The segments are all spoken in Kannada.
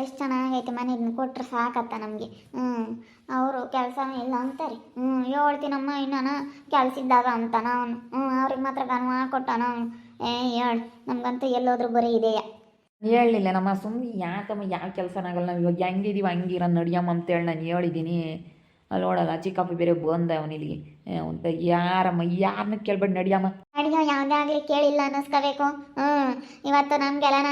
ಎಷ್ಟು ಚೆನ್ನಾಗೈತೆ ಮನೆ ಇದನ್ನ ಕೊಟ್ಟರೆ ಸಾಕತ್ತ ನಮಗೆ. ಹ್ಞೂ ಅವರು ಕೆಲಸ ಇಲ್ಲ ಅಂತಾರೆ. ಹ್ಞೂ ಹೇಳ್ತೀನಮ್ಮ ಇನ್ನಾನ ಕೆಲಸ ಇದ್ದಾಗ ಅಂತಾನ ಅವನು. ಹ್ಞೂ ಅವ್ರಿಗೆ ಮಾತ್ರ ಗನ್ವ ಕೊಟ್ಟಾನ ಅವನು. ಏ ಹೇಳು ನಮಗಂತೂ ಎಲ್ಲೋದ್ರೂ ಬರೀ ಇದೆಯಾ? ಹೇಳಲಿಲ್ಲ. ನಮ್ಮ ಸುಮ್ಮನೆ ಯಾಕಮ್ಮ ಯಾವ ಕೆಲಸನಾಗಲ್ಲ ನಾವು ಇವಾಗ ಹೆಂಗಿದೀವಿ ಹಂಗಿರ ನಡಿಯಮ್ಮ ಅಂತೇಳಿ ನಾನು ಹೇಳಿದ್ದೀನಿ ಅಲ್ಲಿ ನೋಡಲ್ಲ ಚಿಕ್ಕಪ್ಪ ಬೇರೆ ಬಂದ ಅವನಿಲ್ಲಿಗೆ. ಅಂತ ಯಾರಮ್ಮ ಯಾರನ್ನ ಕೇಳ್ಬೇಡಿ ನಡಿಯಮ್ಮ ಅಡಿಗೆ ಯಾವುದೇ ಆಗಲಿ ಕೇಳಿಲ್ಲ ಅನ್ನಿಸ್ಕೋಬೇಕು. ಹ್ಮ್, ಇವತ್ತು ನಮಗೆಲ್ಲನ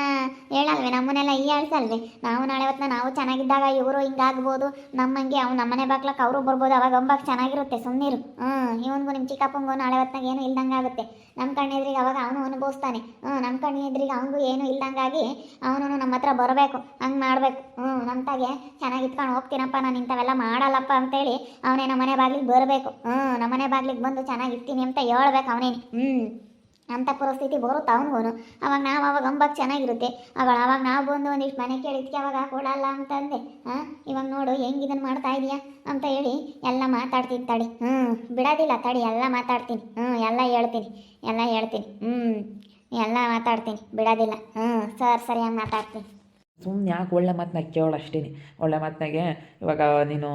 ಹೇಳಲ್ವೇ, ನಮ್ಮನ್ನೆಲ್ಲ ಈ ಹೇಳ್ಸಲ್ವೇ ನಾವು ನಾಳೆ ಹೊತ್ತಿನ ನಾವು ಚೆನ್ನಾಗಿದ್ದಾಗ ಇವರು ಹಿಂಗಾಗ್ಬೋದು. ನಮ್ಮಂಗೆ ಅವ್ನು ನಮ್ಮನೆ ಬಾಕ್ಲಕ್ಕೆ ಅವರು ಬರ್ಬೋದು, ಅವಾಗ ಒಂಬಾಕ್ ಚೆನ್ನಾಗಿರುತ್ತೆ ಸುಮ್ಮನಿರು ಹ್ಮ್ ಇವನಿಗೂ ನಿಮ್ಮ ಚಿಕ್ಕಪ್ಪಂಗೂ ನಾಳೆ ಹೊತ್ತಾಗ ಏನು ಇಲ್ದಂಗೆ ಆಗುತ್ತೆ ನಮ್ಮ ಕಣ್ಣೆದ್ರಿಗೆ ಅವಾಗ ಅವನು ಅನುಭವಿಸ್ತಾನೆ. ಹ್ಞೂ ನಮ್ಮ ಕಣ್ಣೆದ್ರಿಗೆ ಅವನಿಗೂ ಏನು ಇಲ್ದಂಗಾಗಿ ಅವನು ನಮ್ಮ ಹತ್ರ ಬರಬೇಕು, ಹಂಗೆ ಮಾಡಬೇಕು. ಹ್ಞೂ ನಮ್ತಾಗೆ ಚೆನ್ನಾಗಿ ಇಟ್ಕೊಂಡು ಹೋಗ್ತೀನಪ್ಪ, ನಾನು ಇಂಥವೆಲ್ಲ ಮಾಡಲ್ಲಪ್ಪ ಅಂತೇಳಿ ಅವನೇ ನಮ್ಮನೆ ಬಾಗ್ಲಿಗೆ ಬರಬೇಕು. ಹ್ಞೂ ನಮ್ಮನೆ ಬಾಗ್ಲಿಗೆ ಬಂದು ಚೆನ್ನಾಗಿ ಇರ್ತೀನಿ ಅಂತ ಹೇಳ್ಬೇಕು ಅವನೇನು. ಹ್ಞೂ ಅಂಥ ಪರಿಸ್ಥಿತಿ ಬರುತ್ತೆ ಅವನಿಗೂ ಅವಾಗ ನಾವು ಅವಾಗ ಅಂಬಾಗ ಚೆನ್ನಾಗಿರುತ್ತೆ. ಅವಾಗ ಅವಾಗ ನಾವು ಬಂದು ಒಂದಿಷ್ಟು ಮನೆ ಕೇಳಿದ್ಕೆ ಅವಾಗ ಕೊಡಲ್ಲ ಅಂತಂದೆ. ಹಾಂ ಇವಾಗ ನೋಡು ಹೆಂಗೆ ಇದನ್ನು ಮಾಡ್ತಾ ಇದೀಯಾ ಅಂತ ಹೇಳಿ ಎಲ್ಲ ಮಾತಾಡ್ತೀನಿ ತಡಿ. ಹ್ಞೂ ಬಿಡೋದಿಲ್ಲ ತಡಿ ಎಲ್ಲ ಮಾತಾಡ್ತೀನಿ. ಹ್ಞೂ ಎಲ್ಲ ಹೇಳ್ತೀನಿ. ಎಲ್ಲ ಹೇಳ್ತೀನಿ. ಹ್ಞೂ ಎಲ್ಲ ಮಾತಾಡ್ತೀನಿ. ಬಿಡೋದಿಲ್ಲ. ಹ್ಞೂ ಸರ್ ಸರಿಯಾಗಿ ಮಾತಾಡ್ತೀನಿ. ಸುಮ್ಮನೆ ಯಾಕೆ ಒಳ್ಳೆ ಮಾತನ್ನ ಕೇಳೋ ಅಷ್ಟೇ ಒಳ್ಳೆ ಮಾತನಾಗೆ ಇವಾಗ ನೀನು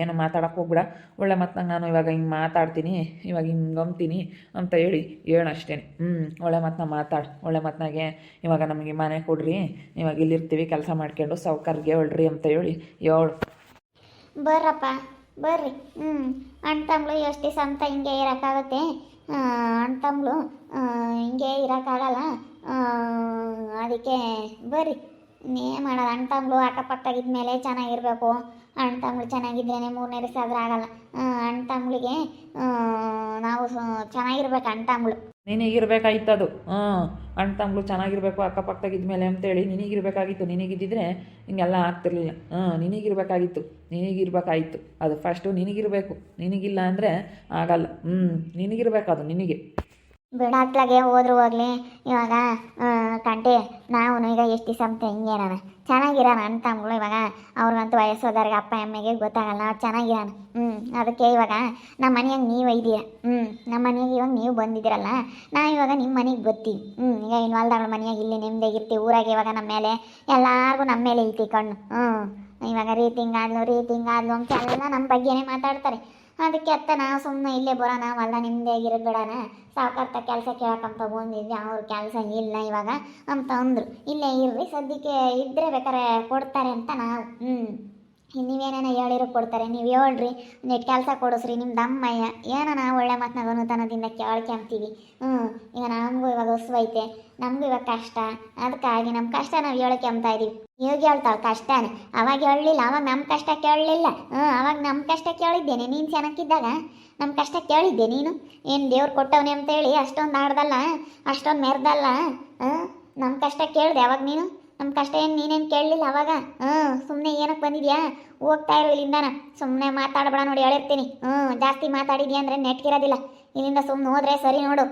ಏನು ಮಾತಾಡೋಕೆ ಹೋಗ್ಬಿಡ. ಒಳ್ಳೆ ಮಾತನಾಗ ನಾನು ಇವಾಗ ಹಿಂಗೆ ಮಾತಾಡ್ತೀನಿ, ಇವಾಗ ಹಿಂಗೆ ಅಂತೀನಿ ಅಂತ ಹೇಳಿ ಹೇಳು ಅಷ್ಟೇ ಹ್ಞೂ ಒಳ್ಳೆ ಮಾತನ್ನ ಮಾತಾಡು. ಒಳ್ಳೆ ಮಾತನಾಗೆ ಇವಾಗ ನಮಗೆ ಮನೆ ಕೊಡ್ರಿ, ಇವಾಗ ಇಲ್ಲಿರ್ತೀವಿ, ಕೆಲಸ ಮಾಡ್ಕೊಂಡು ಸೌಕರ್ಯ ಹೇಳ್ರಿ ಅಂತ ಹೇಳಿ ಹೇಳು. ಬರ್ರಪ್ಪ, ಬರ್ರಿ. ಹ್ಞೂ ಅಣ್ಣ ತಮ್ಮಳು ಎಷ್ಟು ದಿವಸ ಅಂತ ಹಿಂಗೆ ಇರೋಕ್ಕಾಗತ್ತೆ? ಅಣ್ಣ ತಮ್ಮಳು ಹಿಂಗೆ ಇರೋಕ್ಕಾಗಲ್ಲ. ಅದಕ್ಕೆ ಬರ್ರಿ. ಇನ್ನೇ ಮಾಡೋದು ಅಣ್ಣ ತಮ್ಮಳು ಅಕ್ಕಪಕ್ಕದಾಗಿದ್ಮೇಲೆ ಚೆನ್ನಾಗಿರಬೇಕು. ಅಣ್ಣ ತಮ್ಮಗಳು ಚೆನ್ನಾಗಿದ್ರೇ ಮೂರನೇ ದಿವಸ ಆದ್ರೆ ಆಗಲ್ಲ. ಅಣ್ಣ ತಮ್ಮಳಿಗೆ ನಾವು ಚೆನ್ನಾಗಿರ್ಬೇಕು ಅಣ್ಣ ತಮ್ಮಳು ನಿನಗಿರ್ಬೇಕಾಗಿತ್ತು ಅದು ಹ್ಞೂ ಅಣ್ಣ ತಮ್ಮಳು ಚೆನ್ನಾಗಿರ್ಬೇಕು ಅಕ್ಕಪಕ್ಕದಾಗ ಇದ್ಮೇಲೆ ಅಂತೇಳಿ ನಿನಗಿರ್ಬೇಕಾಗಿತ್ತು. ನಿನಗಿದ್ದಿದ್ರೆ ಹಿಂಗೆಲ್ಲ ಆಗ್ತಿರ್ಲಿಲ್ಲ. ಹ್ಞೂ ನಿನಗಿರ್ಬೇಕಾಗಿತ್ತು. ನಿನಗಿರ್ಬೇಕಾಗಿತ್ತು ಅದು ಫಸ್ಟು ನಿನಗಿರಬೇಕು. ನಿನಗಿಲ್ಲ ಅಂದರೆ ಆಗಲ್ಲ. ಹ್ಞೂ ನಿನಗಿರ್ಬೇಕು ಅದು ನಿನಗೆ. ಬಿಡಾಕ್ಲಾಗೆ ಹೋದ್ರು ಹೋಗ್ಲಿ. ಇವಾಗ ಕಂಟಿ ನಾವು ಈಗ ಎಷ್ಟು ದಿವಸ ಅಂತ ನಾನು ಚೆನ್ನಾಗಿರೋಣ ಅಣ್ಣ ತಮ್ಮಗಳು ಇವಾಗ. ಅವ್ರಿಗಂತೂ ವಯಸ್ಸೋದವ್ರಿಗೆ ಅಪ್ಪ, ಅಮ್ಮಗೆ ಗೊತ್ತಾಗಲ್ಲ. ಅವ್ರು ಚೆನ್ನಾಗಿರೋಣ. ಹ್ಞೂ ಅದಕ್ಕೆ ಇವಾಗ ನಮ್ಮ ಮನೆಯಾಗ ನೀವು ಇದೀಯ ಹ್ಞೂ ನಮ್ಮ ಮನೆಯಾಗ ಇವಾಗ ನೀವು ಬಂದಿದ್ದೀರಲ್ಲ. ನಾ ಇವಾಗ ನಿಮ್ಮ ಮನೆಗೆ ಗೊತ್ತಿ. ಹ್ಞೂ ಈಗ ಇನ್ನು ಹೊಲ್ದಗಳ ಮನೆಯಾಗ ಇಲ್ಲಿ ನೆಮ್ಮದಿಯಾಗಿರ್ತೀವಿ ಊರಾಗ ಇವಾಗ ನಮ್ಮ ಮೇಲೆ ಎಲ್ಲಾರ್ಗೂ ನಮ್ಮ ಮೇಲೆ ಐತಿ ಕಣ್ಣು. ಹ್ಞೂ ಇವಾಗ ರೀತಿಂಗ್ ಹಿಂಗಾದ್ಲು ರೀತಿಂಗ್ ಹಿಂಗಾದ್ಲು ಅಂತ ಎಲ್ಲ ನಮ್ಮ ಬಗ್ಗೆನೇ ಮಾತಾಡ್ತಾರೆ. ಅದಕ್ಕೆ ಅತ್ತ ನಾವು ಸುಮ್ಮನೆ ಇಲ್ಲೇ ಬರೋಣ ಹೊಲ ನಿಮ್ಮದಾಗಿರೋದು ಬಿಡೋಣ ಸಾವುಕಾರ್ತ ಕೆಲಸ ಕೇಳಕಂತ ಬಂದಿದ್ವಿ ಅವ್ರ ಕೆಲಸ ಇಲ್ಲ ಇವಾಗ ಅಂತ ಅಂದರು. ಇಲ್ಲೇ ಇರ್ರಿ, ಸದ್ಯಕ್ಕೆ ಇದ್ದರೆ ಬೇಕಾರೆ ಕೊಡ್ತಾರೆ ಅಂತ ನಾವು. ಹ್ಞೂ ನೀವೇನೇನೋ ಹೇಳಿರೋ ಕೊಡ್ತಾರೆ, ನೀವು ಹೇಳ್ರಿ. ನೆಟ್ ಕೆಲಸ ಕೊಡಿಸ್ರಿ, ನಿಮ್ದು ದಮ್ಮಯ್ಯ ಏನೋ ನಾವು ಒಳ್ಳೆ ಮಾತನಾಗ ಅನುದಾನದಿಂದ ಕೇಳ್ಕೊಂತೀವಿ ಹ್ಞೂ ಈಗ ನಮಗೂ ಇವಾಗ ಹೊಸ್ವೈತೆ, ನಮಗೂ ಇವಾಗ ಕಷ್ಟ. ಅದಕ್ಕಾಗಿ ನಮ್ಮ ಕಷ್ಟ ನಾವು ಹೇಳ್ಕೊಂತ ಇದೀವಿ. ಇವಾಗ ಹೇಳ್ತಾಳೆ ಕಷ್ಟನೇ. ಅವಾಗ ಹೇಳಲಿಲ್ಲ, ಅವಾಗ ನಮ್ಮ ಕಷ್ಟ ಕೇಳಲಿಲ್ಲ. ಹ್ಞೂ ಅವಾಗ ನಮ್ಮ ಕಷ್ಟ ಕೇಳಿದ್ದೇನೆ. ನೀನು ಚೆನ್ನಾಗಿದ್ದಾಗ ನಮ್ಮ ಕಷ್ಟ ಕೇಳಿದ್ದೆ ನೀನು? ಏನು ದೇವ್ರು ಕೊಟ್ಟವನೇ ಅಂತೇಳಿ ಅಷ್ಟೊಂದು ಆಡ್ದಲ್ಲ, ಅಷ್ಟೊಂದು ಮೆರ್ದಲ್ಲ ಹ್ಞೂ ನಮ್ಮ ಕಷ್ಟ ಕೇಳಿದೆ ಅವಾಗ ನೀನು? ನಮ್ಮ ಕಷ್ಟ ಏನು ನೀನೇನು ಕೇಳಲಿಲ್ಲ ಅವಾಗ? ಹ್ಞೂ ಸುಮ್ಮನೆ ಏನಕ್ಕೆ ಬಂದಿದ್ಯಾ? ಹೋಗ್ತಾ ಇರು ಇಲ್ಲಿಂದಾನ. ಸುಮ್ಮನೆ ಮಾತಾಡಬೇಡ ನೋಡಿ, ಹೇಳಿರ್ತೀನಿ. ಹ್ಞೂ ಜಾಸ್ತಿ ಮಾತಾಡಿದ್ಯಾ ಅಂದರೆ ನೆಟ್ಗಿರೋದಿಲ್ಲ. ಇಲ್ಲಿಂದ ಸುಮ್ಮನೆ ಹೋದ್ರೆ ಸರಿ ನೋಡು.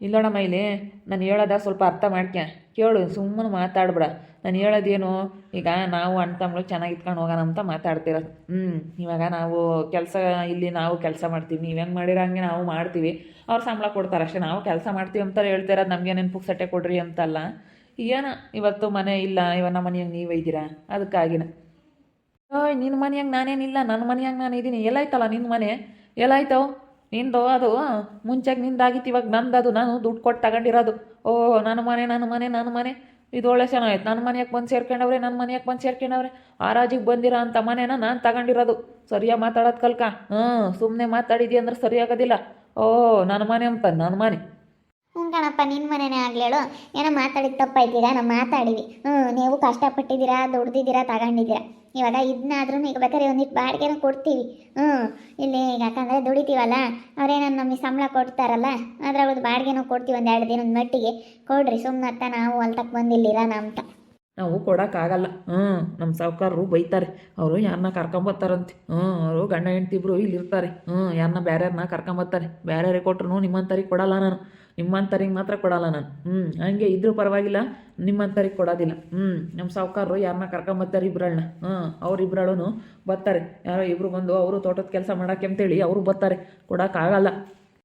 ಇಲ್ಲೋಣಮ್ಮ ಇಲ್ಲಿ ನಾನು ಹೇಳೋದ ಸ್ವಲ್ಪ ಅರ್ಥ ಮಾಡ್ಕ್ಯ. ಕೇಳು, ಸುಮ್ಮನೆ ಮಾತಾಡ್ಬೇಡ. ನಾನು ಹೇಳೋದೇನು, ಈಗ ನಾವು ಅಣ್ಣ ತಮ್ಮಳು ಚೆನ್ನಾಗಿ ಇಟ್ಕೊಂಡು ಹೋಗೋಣ ಅಂತ ಮಾತಾಡ್ತೀರ. ಹ್ಞೂ ಇವಾಗ ನಾವು ಕೆಲಸ, ಇಲ್ಲಿ ನಾವು ಕೆಲಸ ಮಾಡ್ತೀವಿ. ನೀವು ಹೆಂಗೆ ಮಾಡಿರೋ ಹಂಗೆ ನಾವು ಮಾಡ್ತೀವಿ. ಅವ್ರು ಸಂಬಳ ಕೊಡ್ತಾರೆ ಅಷ್ಟೇ, ನಾವು ಕೆಲಸ ಮಾಡ್ತೀವಿ ಅಂತ ಹೇಳ್ತಿರೋದು ನಮಗೆ ನೆನಪು ಸಟ್ಟೆ ಕೊಡ್ರಿ ಅಂತಲ್ಲ. ಏನ, ಇವತ್ತು ಮನೆ ಇಲ್ಲ, ಇವಾಗ ನಮ್ಮ ಮನೆಯಾಗ ನೀವು ಇದ್ದೀರಾ? ಅದಕ್ಕಾಗಿನ. ಓಯ್ ನಿನ್ನ ಮನೆಯಾಗ ನಾನೇನಿಲ್ಲ ನನ್ನ ಮನೆಯಾಗ ನಾನು ಇದ್ದೀನಿ ಎಲ್ಲಾಯ್ತಲ್ಲ ನಿನ್ನ ಮನೆ? ಎಲ್ಲಾಯ್ತವು ನಿಂದು ಅದು ಮುಂಚೆಗೆ ನಿಂದಾಗಿತ್ತು, ಇವಾಗ ನಂದು ಅದು ನಾನು ದುಡ್ಡು ಕೊಟ್ಟು ತಗೊಂಡಿರೋದು. ಓ, ನನ್ನ ಮನೆ ನನ್ನ ಮನೆ ನನ್ನ ಮನೆ. ಇದು ಒಳ್ಳೆ ಚೆನ್ನಾಗಿತ್ತು ನನ್ನ ಮನೆಯಾಗ ಬಂದು ಸೇರ್ಕೊಂಡವ್ರೆ, ನನ್ನ ಮನೆಯಾಗ ಬಂದು ಸೇರ್ಕೊಂಡವ್ರೆ. ಆರಾಜಿಗೆ ಬಂದಿರೋ ಅಂಥ ಮನೇನ ನಾನು ತಗೊಂಡಿರೋದು. ಸರಿಯಾಗಿ ಮಾತಾಡೋದು ಕಲ್ಕ? ಹ್ಞೂ ಸುಮ್ಮನೆ ಮಾತಾಡಿದ್ಯ ಅಂದ್ರೆ ಸರಿಯಾಗೋದಿಲ್ಲ. ಓ, ನನ್ನ ಮನೆ ಅಂತ, ನನ್ನ ಮನೆ. ಹ್ಞೂ ಕಣಪ್ಪ ನಿನ್ನ ಮನೆನೇ ಆಗ್ಲೇಳು ಏನೋ ಮಾತಾಡಿದ ತಪ್ಪಾಯ್ತೀರಾ ನಾವು ಮಾತಾಡಿವಿ. ಹ್ಞೂ ನೀವು ಕಷ್ಟಪಟ್ಟಿದ್ದೀರಾ, ದುಡ್ದಿದ್ದೀರಾ, ತಗೊಂಡಿದ್ದೀರಾ? ಇವಾಗ ಇದನ್ನಾದ್ರೂ ಈಗ ಬೇಕಾದ್ರೆ ಒಂದಿಟ್ಟು ಬಾಡಿಗೆನ ಕೊಡ್ತೀವಿ. ಹ್ಞೂ ಇಲ್ಲಿ ಯಾಕಂದರೆ ದುಡಿತೀವಲ್ಲ ಅವ್ರೇನೋ ನಮಗೆ ಸಂಬಳ ಕೊಡ್ತಾರಲ್ಲ ಅದ್ರಾಗ ಒಂದು ಬಾಡಿಗೆನೂ ಕೊಡ್ತೀವಿ ಒಂದು ಎರಡು ದಿನದ ಮಟ್ಟಿಗೆ. ಕೊಡ್ರಿ ಸುಮ್ಮನೆ ಅತ್ತ ನಾವು ಹೊಲ್ತಕ್ಕೆ ಬಂದಿಲ್ಲಿರಾನ ಅಂತ ನಾವು ಕೊಡೋಕ್ಕಾಗಲ್ಲ. ಹ್ಞೂ ನಮ್ಮ ಸಾವುಕಾರರು ಬೈತಾರೆ. ಅವರು ಯಾರನ್ನ ಕರ್ಕೊಂಬತ್ತಾರಂತೆ. ಹ್ಞೂ ಅವರು ಗಂಡ ಹೆಂಡ್ತಿಬ್ರು ಇಲ್ಲಿರ್ತಾರೆ. ಹ್ಞೂ ಯಾರನ್ನ ಬೇರೆಯವ್ರನ್ನ ಕರ್ಕೊಂಬತ್ತಾರೆ. ಬೇರೆಯವ್ರಿಗೆ ಕೊಟ್ರು ನಿಮ್ಮಂಥವ್ರಿಗೆ ಕೊಡಲ್ಲ ನಾನು. ನಿಮ್ಮಂಥವ್ರಿಗೆ ಮಾತ್ರ ಕೊಡಲ್ಲ ನಾನು. ಹ್ಞೂ ಹಂಗೆ ಇದ್ರೂ ಪರವಾಗಿಲ್ಲ ನಿಮ್ಮಂಥವ್ರಿಗೆ ಕೊಡೋದಿಲ್ಲ. ಹ್ಞೂ ನಮ್ಮ ಸಾವುಕಾರರು ಯಾರನ್ನ ಕರ್ಕೊಂಬರ್ತಾರೆ ಇಬ್ರಳನ್ನ ಹ್ಞೂ ಅವ್ರು ಇಬ್ಬರಳೂ ಬರ್ತಾರೆ ಯಾರೋ ಇಬ್ರು ಬಂದು ಅವರು ತೋಟದ ಕೆಲಸ ಮಾಡೋಕ್ಕೆ ಅಂತೇಳಿ ಅವರು ಬರ್ತಾರೆ ಕೊಡೋಕ್ಕಾಗಲ್ಲ.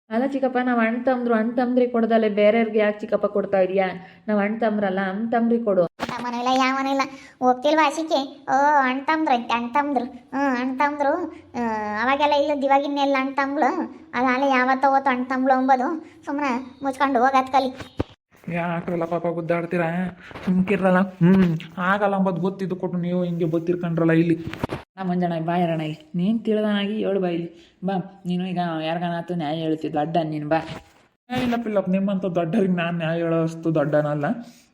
ಅಲ್ಲ ಚಿಕ್ಕಪ್ಪ, ನಾವು ಅಣ್ಣ ತಮ್ಮದ್ರು ಅಣ್ಣ ತಮ್ಮದ್ರಿಗೆ ಕೊಡ್ದಲ್ಲೇ ಬೇರೆಯವ್ರಿಗೆ ಯಾಕೆ ಚಿಕ್ಕಪ್ಪ ಕೊಡ್ತಾ ಇದೀಯಾ? ನಾವು ಅಣ್ಣ ತಂಬ್ರಲ್ಲ ಅಣ್ಣ ತಂಬ್ರಿಗೆ ಕೊಡು. ತಮ್ಮನೂ ಇಲ್ಲ ಯಾವನೂ ಇಲ್ಲ. ಹೋಗ್ತಿಲ್ವಾ ಆಶಿಕೆ ಓ ಅಣ್ಣ ಐತೆ ತಮ್ದ್ರು ಹ್ಞೂ ಆ, ಅವಾಗೆಲ್ಲ ಇಲ್ಲದ ಇವಾಗಿನ್ನೆಲ್ಲ ಅಣ್ಣ ತಮ್ಗಳು ಅದು ಅಲ್ಲೇ ಯಾವತ್ತೋ ಹೋತು ಅಣ್ಣ ತಮ್ಗಳು ಅಂಬೋದು. ಸುಮ್ಮನೆ ಮುಚ್ಕೊಂಡು ಹೋಗತ್ ಕಲಿ. ಯಾಕ್ರಲ್ಲ ಪಾಪ ಗುದ್ದಾಡ್ತೀರಾ? ಸುಮ್ಕಿರಲ್ಲ? ಹ್ಞೂ ಆಗಲ್ಲ ಅಂಬೋದು ಗೊತ್ತಿದ್ದು ಕೊಟ್ಟು ನೀವು ಹಿಂಗೆ ಗೊತ್ತಿರ್ಕೊಂಡ್ರಲ್ಲ ಇಲ್ಲಿ. ನಾ ಮಂಜಣ್ಣ ಬಾ ಇರೋಣ ಇಲ್ಲಿ ನೀನು ತಿಳಿದಾನಾಗಿ ಹೇಳು ಬಾ ಇಲ್ಲಿ. ಬಾ ನೀನು ಈಗ ಯಾರಿಗಾನಾತು ನ್ಯಾಯ ಹೇಳ್ತಿದ್ಲು ಅಡ್ಡ ನೀನು ಬಾ. ಇಲ್ಲ ಪಿಲ್ಲಪ್ಪ, ನಿಮ್ಮಂತ ದೊಡ್ಡರಿಗೆ ನಾನು ನ್ಯಾಯ ಹೇಳೋಷ್ಟು ದೊಡ್ಡನಲ್ಲ.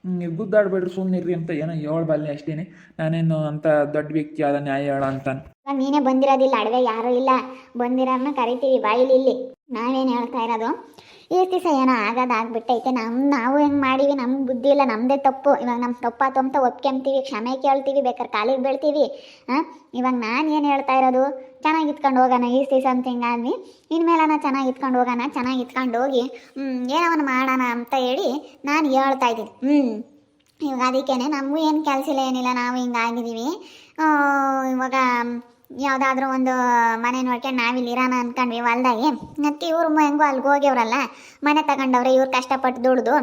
ನೀವು ಗುದ್ದಾಡ್ಬೇಡ್ರಿ ಸುಮ್ಮನಿರ್ರಿ ಅಂತ ಏನೋ ಹೇಳ್ಬಲ್ಲೆ ಅಷ್ಟೇನೆ. ನಾನೇನು ಅಂತ ದೊಡ್ಡ ವ್ಯಕ್ತಿ ಆದ ನ್ಯಾಯ ಹೇಳೋ ಅಂತ. ನೀನೇ ಬಂದಿರೋದಿಲ್ಲ ಅಡವೆ ಯಾರು ಇಲ್ಲ. ಬಂದಿರೋರ್ನ ಕರಿತೀವಿ ಬಾಯಿಲಿ ಇಲ್ಲಿ. ನಾವೇನು ಹೇಳ್ತಾ ಇರೋದು? ಈ ದಿವಸ ಏನೋ ಆಗೋದಾಗ್ಬಿಟ್ಟೈತೆ ನಮ್ಮ ನಾವು ಹೆಂಗೆ ಮಾಡೀವಿ ನಮ್ಗೆ ಬುದ್ಧಿ ಇಲ್ಲ ನಮ್ಮದೇ ತಪ್ಪು. ಇವಾಗ ನಮ್ಮ ತಪ್ಪ ಅಂತ ಒಪ್ಕೊಂತೀವಿ ಕ್ಷಮೆ ಕೇಳ್ತೀವಿ ಬೇಕಾದ್ರೆ ಕಾಲಿಗೆ ಬೀಳ್ತೀವಿ. ಹಾಂ ಇವಾಗ ನಾನು ಏನು ಹೇಳ್ತಾ ಇರೋದು? ಚೆನ್ನಾಗಿ ಇತ್ಕೊಂಡು ಹೋಗೋಣ, ಈ ದಿವಸ ಅಂತ ಹಿಂಗಾದ್ವಿ. ಇನ್ಮೇಲೆ ನಾ ಚೆನ್ನಾಗಿ ಇತ್ಕೊಂಡು ಹೋಗೋಣ, ಚೆನ್ನಾಗಿ ಇತ್ಕೊಂಡು ಹೋಗಿ ಏನೋ ಒಂದು ಮಾಡೋಣ ಅಂತ ಹೇಳಿ ನಾನು ಹೇಳ್ತಾ ಇದ್ದೀನಿ. ಹ್ಞೂ ಇವಾಗ ಅದಕ್ಕೇನೆ ನಮಗೂ ಏನು ಕೆಲಸ ಇಲ್ಲ, ಏನಿಲ್ಲ, ನಾವು ಹಿಂಗಾಗಿದ್ದೀವಿ ಇವಾಗ ಯಾವುದಾದ್ರೂ ಒಂದು ಮನೆ ನೋಡ್ಕೊಂಡು ನಾವಿಲ್ಲಿ ಇರೋಣ ಅನ್ಕೊಂಡ್ವಿ ಹೊಲ್ದಾಗೆ. ಮತ್ತು ಇವ್ರು ಹೆಂಗೋ ಅಲ್ಲಿಗೆ ಹೋಗ್ಯವ್ರಲ್ಲ. ಮನೆ ತಗೊಂಡವ್ರೆ ಇವ್ರು ಕಷ್ಟಪಟ್ಟು ದುಡ್ದು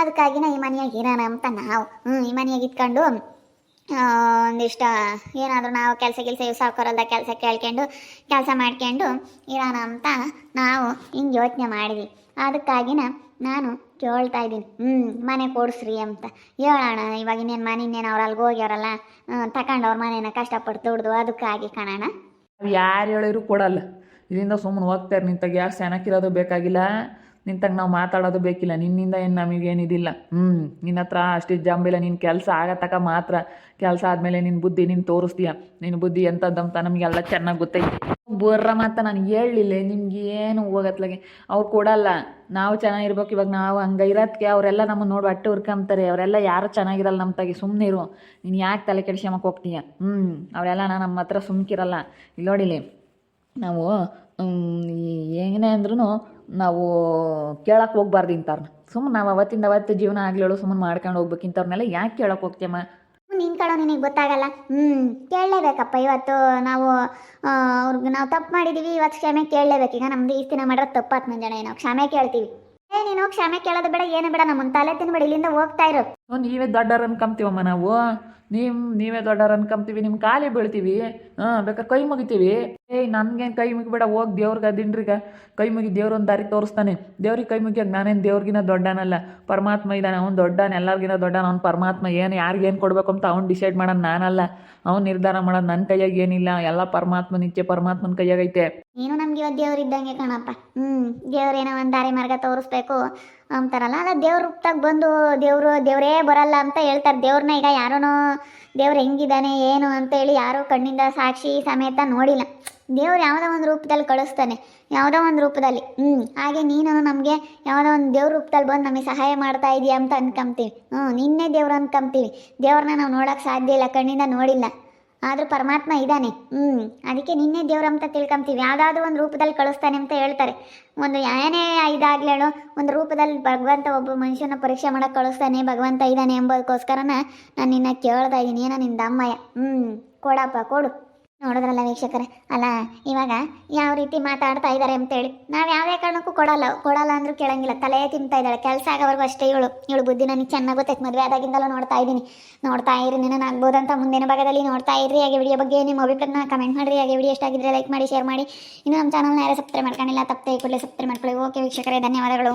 ಅದಕ್ಕಾಗಿನ ಈ ಮನೆಯಾಗ ಇರೋಣ ಅಂತ ನಾವು. ಹ್ಞೂ ಈ ಮನೆಯಾಗ ಇಟ್ಕೊಂಡು ಒಂದಿಷ್ಟ ಏನಾದರೂ ನಾವು ಕೆಲಸ ಕೆಲಸ ಇವ್ ಹಾಕೋರಲ್ಲ ಕೆಲಸ ಕೇಳ್ಕೊಂಡು, ಕೆಲಸ ಮಾಡ್ಕೊಂಡು ಇರೋಣ ಅಂತ ನಾವು ಹಿಂಗೆ ಯೋಚನೆ ಮಾಡಿದ್ವಿ. ಅದಕ್ಕಾಗಿನ ನಾನು ಕೇಳ್ತಾ ಇದ್ದೀನಿ. ಹ್ಞೂ ಮನೆ ಕೊಡಿಸ್ರಿ ಅಂತ. ಹೇಳೋಣ ಇವಾಗ ಇನ್ನೇನು ಮನೆ, ಇನ್ನೇನು ಅವ್ರು ಅಲ್ಲಿಗೆ ಹೋಗ್ಯವ್ರಲ್ಲ ತಗೊಂಡವ್ರ ಮನೇನ ಕಷ್ಟಪಟ್ಟು ದುಡ್ದು ಅದಕ್ಕಾಗಿ ಕಾಣೋಣ ಯಾರು ಹೇಳಿದ್ರು ಕೊಡಲ್ಲ. ಇದರಿಂದ ಸುಮ್ಮನೆ ಹೋಗ್ತಾರೆ ನಿಂತಾಗ. ಯಾರು ಸೆನಕ್ಕಿರೋದು ಬೇಕಾಗಿಲ್ಲ. ನಿಂತಾಗ ನಾವು ಮಾತಾಡೋದು ಬೇಕಿಲ್ಲ. ನಿನ್ನಿಂದ ಏನು ನಮಗೇನಿದಿಲ್ಲ. ಹ್ಞೂ ನಿನ್ನ ಹತ್ರ ಅಷ್ಟಿಷ್ಟು ಜಂಬಿಲ್ಲ. ನಿನ್ನ ಕೆಲಸ ಆಗತಕ್ಕ ಮಾತ್ರ. ಕೆಲಸ ಆದಮೇಲೆ ನಿನ್ನ ಬುದ್ಧಿ ನೀನು ತೋರಿಸ್ತೀಯ. ನಿನ್ನ ಬುದ್ಧಿ ಎಂಥದ್ದಂತ ನಮಗೆಲ್ಲ ಚೆನ್ನಾಗಿ ಗೊತ್ತೈತೆ. ಬರ್ರ ಮಾತ ನಾನು ಹೇಳಲಿಲ್ಲ, ನಿಮ್ಗೆ ಏನು ಹೋಗತ್ಲಾಗೆ ಅವ್ರು ಕೊಡಲ್ಲ, ನಾವು ಚೆನ್ನಾಗಿರ್ಬೇಕು, ಇವಾಗ ನಾವು ಹಂಗೆ ಇರೋದಕ್ಕೆ ಅವರೆಲ್ಲ ನಮ್ಮನ್ನು ನೋಡಿ ಹೊಟ್ಟೆ ಹುರ್ಕೊಂತಾರೆ ಅವರೆಲ್ಲ ಯಾರು ಚೆನ್ನಾಗಿರಲ್ಲ ನಮ್ಮ ತಾಗಿ ಸುಮ್ಮನೆ ಇರು. ನೀನು ಯಾಕೆ ತಲೆ ಕೆಡಿಸ್ಕೊಂಬಕ್ಕೆ ಹೋಗ್ತೀಯ? ಹ್ಞೂ ಅವರೆಲ್ಲ ನಾನು ನಮ್ಮ ಹತ್ರ ಸುಮ್ಕಿರಲ್ಲ. ಇಲ್ಲಿ ನೋಡಿಲಿ ನಾವು ಏನೇ ಅಂದ್ರೂ ನಾವು ಕೇಳಕ್ಕೆ ಹೋಗ್ಬಾರ್ದು ಇಂಥವ್ರನ್ನ ಸುಮ್ಮನೆ ನಾವು ಅವತ್ತಿಂದ ಅವತ್ತು ಜೀವನ ಆಗ್ಲೇಳು ಸುಮ್ಮನೆ ಮಾಡ್ಕೊಂಡು ಹೋಗ್ಬೇಕು ಇಂಥವ್ರನ್ನೆಲ್ಲ ಯಾಕೆ ಕೇಳಕ್ಕೆ ಹೋಗ್ತೀಯಮ್ಮ? ನಿನ್ ಕಡೆ ನಿನಗೆ ಗೊತ್ತಾಗಲ್ಲ. ಹ್ಞೂ ಕೇಳಲೇಬೇಕಪ್ಪ ಇವತ್ತು ನಾವು ಅವ್ರಿಗೆ ನಾವು ತಪ್ಪು ಮಾಡಿದ್ದೀವಿ ಇವತ್ತು ಕ್ಷಮೆ ಕೇಳಲೇಬೇಕು. ಈಗ ನಮ್ದು ಈ ದಿನ ಮಾಡಿರೋ ತಪ್ಪಾತ್ ಮಂಜಾನೆ ನಾವು ಕ್ಷಮೆ ಕೇಳ್ತೀವಿ. ಏ, ನೀನು ಕ್ಷಮೆ ಕೇಳೋದು ಬೇಡ, ಏನು ಬೇಡ ನಮ್ಮ ತಲೆ ತಿನ್ಬೇಡ, ಇಲ್ಲಿಂದ ಹೋಗ್ತಾ ಇರು. ನೀವೇ ದೊಡ್ಡವ್ರು ಅನ್ಕೊಂತೀವಮ್ಮ ನಾವು? ನೀವು, ನೀವೇ ದೊಡ್ಡವ್ರು ಅನ್ಕೊಂತೀವಿ ನಿಮ್ಮ ಕಾಲಿ ಬೀಳ್ತೀವಿ. ಹಾಂ ಬೇಕಾದ್ರೆ ಕೈ ಮುಗಿತೀವಿ. ಏಯ್, ನನ್ಗೇನು ಕೈ ಮುಗಿಬೇಡ, ಹೋಗಿ ದೇವ್ರಿಗೆ ದಿಂಡ್ರಿಗೆ ಕೈ ಮುಗಿ ದೇವ್ರ ಒಂದು ದಾರಿ ತೋರಿಸ್ತಾನೆ. ದೇವ್ರಿಗೆ ಕೈ ಮುಗಿಯಾಗ ನಾನೇನು ದೇವ್ರಿಗಿನ ದೊಡ್ಡನಲ್ಲ. ಪರಮಾತ್ಮ ಇದ್ದಾನೆ ಅವ್ನು ದೊಡ್ಡನ ಎಲ್ಲರಿಗಿನ ದೊಡ್ಡನ, ಅವ್ನು ಪರಮಾತ್ಮ ಏನು ಯಾರಿಗೇನು ಕೊಡಬೇಕು ಅಂತ ಅವ್ನು ಡಿಸೈಡ್ ಮಾಡೋದು ನಾನಲ್ಲ. ಅವ್ನು ನಿರ್ಧಾರ ಮಾಡೋದು ನನ್ನ ಕೈಯಾಗ ಏನಿಲ್ಲ, ಎಲ್ಲ ಪರಮಾತ್ಮ ನಿಚ್ಚೆ ಪರಮಾತ್ಮನ ಕೈಯಾಗೈತೆ ಏನು ನಮ್ಗೆ ಇವತ್ತು ದೇವ್ರು ಇದ್ದಂಗೆ ಕಣಪ್ಪ. ಹ್ಞೂ ದೇವ್ರೇನೋ ಒಂದು ದಾರಿ ಮಾರ್ಗ ತೋರಿಸ್ಬೇಕು ಅಂತಾರಲ್ಲ, ಅಲ್ಲ ದೇವ್ರ ರೂಪದಾಗ ಬಂದು ದೇವರು ದೇವರೇ ಬರಲ್ಲ ಅಂತ ಹೇಳ್ತಾರೆ. ದೇವ್ರನ್ನ ಈಗ ಯಾರೂ ದೇವ್ರು ಹೆಂಗಿದ್ದಾನೆ, ಏನು ಅಂತೇಳಿ ಯಾರೋ ಕಣ್ಣಿಂದ ಸಾಕ್ಷಿ ಸಮೇತ ನೋಡಿಲ್ಲ. ದೇವ್ರು ಯಾವುದೋ ಒಂದು ರೂಪದಲ್ಲಿ ಕಳಿಸ್ತಾನೆ, ಯಾವುದೋ ಒಂದು ರೂಪದಲ್ಲಿ. ಹ್ಞೂ ಹಾಗೆ ನೀನು ನಮಗೆ ಯಾವುದೋ ಒಂದು ದೇವ್ರ ರೂಪದಲ್ಲಿ ಬಂದು ನಮಗೆ ಸಹಾಯ ಮಾಡ್ತಾ ಇದೀಯ ಅಂತ ಅನ್ಕೊಂತೀವಿ. ಹ್ಞೂ ನಿನ್ನೆ ದೇವ್ರು ಅನ್ಕೊಂತೀವಿ. ದೇವ್ರನ್ನ ನಾವು ನೋಡೋಕೆ ಸಾಧ್ಯ ಇಲ್ಲ, ಕಣ್ಣಿಂದ ನೋಡಿಲ್ಲ. ಆದರೂ ಪರಮಾತ್ಮ ಇದ್ದಾನೆ. ಹ್ಞೂ ಅದಕ್ಕೆ ನಿನ್ನೆ ದೇವ್ರ ಅಂತ ತಿಳ್ಕೊಂತೀವಿ. ಯಾವುದಾದ್ರೂ ಒಂದು ರೂಪದಲ್ಲಿ ಕಳಿಸ್ತಾನೆ ಅಂತ ಹೇಳ್ತಾರೆ. ಒಂದು ಏನೇ ಇದಾಗ್ಲೇಳು ಒಂದು ರೂಪದಲ್ಲಿ ಭಗವಂತ ಒಬ್ಬ ಮನುಷ್ಯನ ಪರೀಕ್ಷೆ ಮಾಡಕ್ಕೆ ಕಳಿಸ್ತಾನೆ, ಭಗವಂತ ಇದ್ದಾನೆ ಎಂಬುದಕ್ಕೋಸ್ಕರನ ನಾನು ನಿನ್ನ ಕೇಳ್ತಾ ಇದ್ದೀನಿ. ಏನೋ ನಿನ್ನ ದಮ್ಮಯ್ಯ ಹ್ಞೂ ಕೊಡಪ್ಪ, ಕೊಡು. ನೋಡಿದ್ರಲ್ಲ ವೀಕ್ಷಕರೇ. ಅಲ್ಲ, ಇವಾಗ ಯಾವ ರೀತಿ ಮಾತಾಡ್ತಾ ಇದ್ದಾರೆ ಅಂತೇಳಿ. ನಾವು ಯಾವುದೇ ಕಾರಣಕ್ಕೂ ಕೊಡಲ್ಲ ಕೊಡಲ್ಲ ಅಂದ್ರೂ ಕೇಳಂಗಿಲ್ಲ. ತಲೆ ತಿಂತಾ ಇದ್ದಾಳೆ. ಕೆಲಸ ಆಗೋವರೆಗೂ ಅಷ್ಟೇ ಇವಳು. ಇವಳು ಬುದ್ಧಿ ನನಗೆ ಚೆನ್ನಾಗಿ ಗೊತ್ತೈತೆ ಮದುವೆ ಆದಾಗಿಂದಲೂ ನೋಡ್ತಾ ಇದ್ದೀನಿ. ನೋಡ್ತಾ ಇರಿ, ನಿನ್ನ ಆಗ್ಬೋದಂತ ಮುಂದಿನ ಭಾಗದಲ್ಲಿ ನೋಡ್ತಾ ಇರ್ರಿ ಹಾಗೆ ವಿಡಿಯೋ ಬಗ್ಗೆ ನಿಮ್ಮ ಅಭಿಪ್ರಾಯನ ಕಮೆಂಟ್ ಮಾಡಿರಿ. ಹಾಗೆ ವಿಡಿಯೋ ಎಷ್ಟಾಗಿದ್ರೆ ಲೈಕ್ ಮಾಡಿ ಶೇರ್ ಮಾಡಿ. ಇನ್ನು ನಮ್ಮ ಚಾನಲ್ನ ಯಾರೇ ಸಬ್ಸ್ಕ್ರೈಬ್ ಮಾಡ್ಕೊಂಡಿಲ್ಲ, ತಪ್ಪದೆ ಕೂಡಲೇ ಸಬ್ಸ್ಕ್ರೈಬ್ ಮಾಡ್ಕೊಳ್ಳಿ. ಓಕೆ ವೀಕ್ಷಕರೇ, ಧನ್ಯವಾದಗಳು.